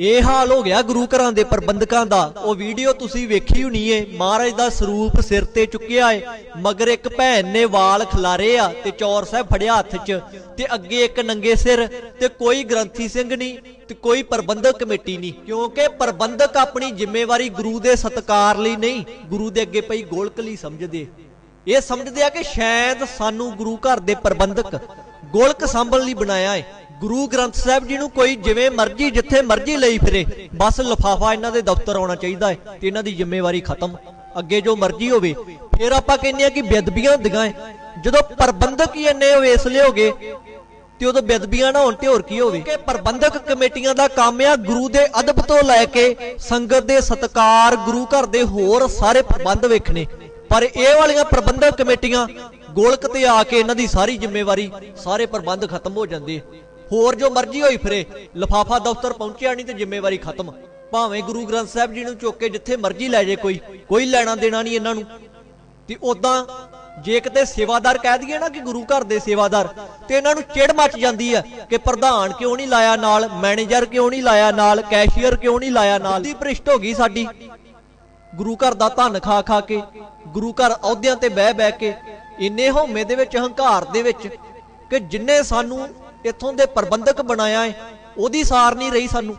ਇਹ ਹਾਲ ਹੋ ਗਿਆ ਗੁਰੂ ਘਰਾਂ ਦੇ ਪ੍ਰਬੰਧਕਾਂ ਦਾ। ਉਹ ਵੀਡੀਓ ਤੁਸੀਂ ਵੇਖੀ ਹੋਣੀ ਏ। ਮਹਾਰਾਜ ਦਾ ਸਰੂਪ ਸਿਰ ਤੇ ਚੁੱਕਿਆ ਏ। ਮਗਰ ਇੱਕ ਭੈਣ ਨੇ ਵਾਲ ਖਿਲਾਰੇ ਆ ਤੇ ਚੌਰ ਸਾਹਿਬ ਫੜਿਆ ਹੱਥ 'ਚ ਤੇ ਅੱਗੇ ਇੱਕ ਨੰਗੇ ਸਿਰ ਤੇ ਕੋਈ ਗ੍ਰੰਥੀ ਸਿੰਘ ਨਹੀਂ ਤੇ ਕੋਈ ਪ੍ਰਬੰਧਕ ਕਮੇਟੀ ਨਹੀਂ। ਕਿਉਂਕਿ ਪ੍ਰਬੰਧਕ ਆਪਣੀ ਜ਼ਿੰਮੇਵਾਰੀ ਗੁਰੂ ਦੇ ਸਤਕਾਰ ਲਈ ਨਹੀਂ, ਗੁਰੂ ਦੇ ਅੱਗੇ ਪਈ ਗੋਲਕ ਲਈ ਸਮਝਦੇ। ਇਹ ਸਮਝਦੇ ਆ ਕਿ ਸ਼ਾਇਦ ਸਾਨੂੰ ਗੁਰੂ ਘਰ ਦੇ ਪ੍ਰਬੰਧਕ ਗੋਲਕ ਸੰਭਲ ਲਈ ਬਣਾਇਆ ਏ। ਗੁਰੂ ਗ੍ਰੰਥ ਸਾਹਿਬ ਜੀ ਨੂੰ ਕੋਈ ਜਿਵੇਂ ਮਰਜ਼ੀ, ਜਿੱਥੇ ਮਰਜ਼ੀ ਲਈ ਫਿਰੇ, ਬਸ ਲਫਾਫਾ ਇਹਨਾਂ ਦੇ ਦਫ਼ਤਰ ਆਉਣਾ ਚਾਹੀਦਾ ਹੈ ਤੇ ਇਹਨਾਂ ਦੀ ਜ਼ਿੰਮੇਵਾਰੀ ਖਤਮ। ਅੱਗੇ ਜੋ ਮਰਜ਼ੀ ਹੋਵੇ, ਫਿਰ ਆਪਾਂ ਕਹਿੰਦੇ ਆ ਕਿ ਬੇਅਦਬੀਆਂ ਹੁੰਦੀਆਂ ਜਦੋਂ ਪ੍ਰਬੰਧਕ ਹੀ ਇੰਨੇ ਵੇਸਲੇ ਹੋਗੇ ਤੇ ਉਦੋਂ ਬੇਅਦਬੀਆਂ ਨਾ ਹੋਣ ਤੇ ਹੋਰ ਕੀ ਹੋਵੇ। ਕਿ ਪ੍ਰਬੰਧਕ ਕਮੇਟੀਆਂ ਦਾ ਕੰਮ ਆ ਗੁਰੂ ਦੇ ਅਦਬ ਤੋਂ ਲੈ ਕੇ ਸੰਗਤ ਦੇ ਸਤਕਾਰ, ਗੁਰੂ ਘਰ ਦੇ ਹੋਰ ਸਾਰੇ ਪ੍ਰਬੰਧ ਵੇਖਣੇ। ਪਰ ਇਹ ਵਾਲੀਆਂ ਪ੍ਰਬੰਧਕ ਕਮੇਟੀਆਂ ਗੋਲਕ ਤੇ ਆ ਕੇ ਇਹਨਾਂ ਦੀ ਸਾਰੀ ਜ਼ਿੰਮੇਵਾਰੀ ਸਾਰੇ ਪ੍ਰਬੰਧ ਖਤਮ ਹੋ ਜਾਂਦੇ ਹੋਰ ਜੋ ਮਰਜ਼ੀ ਹੋਈ ਫਿਰੇ, ਲਫਾਫਾ ਦਫ਼ਤਰ ਪਹੁੰਚਿਆ ਨਹੀਂ ਤੇ ਜ਼ਿੰਮੇਵਾਰੀ ਖਤਮ। ਭਾਵੇਂ ਗੁਰੂ ਗ੍ਰੰਥ ਸਾਹਿਬ ਜੀ ਨੂੰ ਚੁੱਕ ਕੇ ਜਿੱਥੇ ਮਰਜ਼ੀ ਲੈ ਜੇ ਕੋਈ ਕੋਈ ਲੈਣਾ ਦੇਣਾ ਨਹੀਂ ਇਹਨਾਂ ਨੂੰ। ਤੇ ਉਦਾਂ ਜੇ ਕਿਤੇ ਸੇਵਾਦਾਰ ਕਹਿ ਦਈਏ ਨਾ ਕਿ ਗੁਰੂ ਘਰ ਦੇ ਸੇਵਾਦਾਰ, ਤੇ ਇਹਨਾਂ ਨੂੰ ਚਿੜ ਮੱਚ ਜਾਂਦੀ ਆ ਕਿ ਪ੍ਰਧਾਨ ਕਿਉਂ ਨਹੀਂ ਲਾਇਆ ਨਾਲ, ਮੈਨੇਜਰ ਕਿਉਂ ਨਹੀਂ ਲਾਇਆ ਨਾਲ, ਕੈਸ਼ੀਅਰ ਕਿਉਂ ਨਹੀਂ ਲਾਇਆ ਨਾਲ। ਦੀ ਭ੍ਰਿਸ਼ਟ ਹੋ ਗਈ ਸਾਡੀ। ਗੁਰੂ ਘਰ ਦਾ ਧਨ ਖਾ ਖਾ ਕੇ, ਗੁਰੂ ਘਰ ਅਹੁਦਿਆਂ ਤੇ ਬਹਿ ਬਹਿ ਕੇ ਇੰਨੇ ਹਉਮੈ ਦੇ ਵਿੱਚ ਹੰਕਾਰ ਦੇ ਵਿੱਚ ਕਿ ਜਿੰਨੇ ਸਾਨੂੰ ਇੱਥੋਂ ਦੇ ਪ੍ਰਬੰਧਕ ਬਣਾਇਆ ਹੈ, ਉਹਦੀ ਸਾਰ ਨਹੀਂ ਰਹੀ ਸਾਨੂੰ।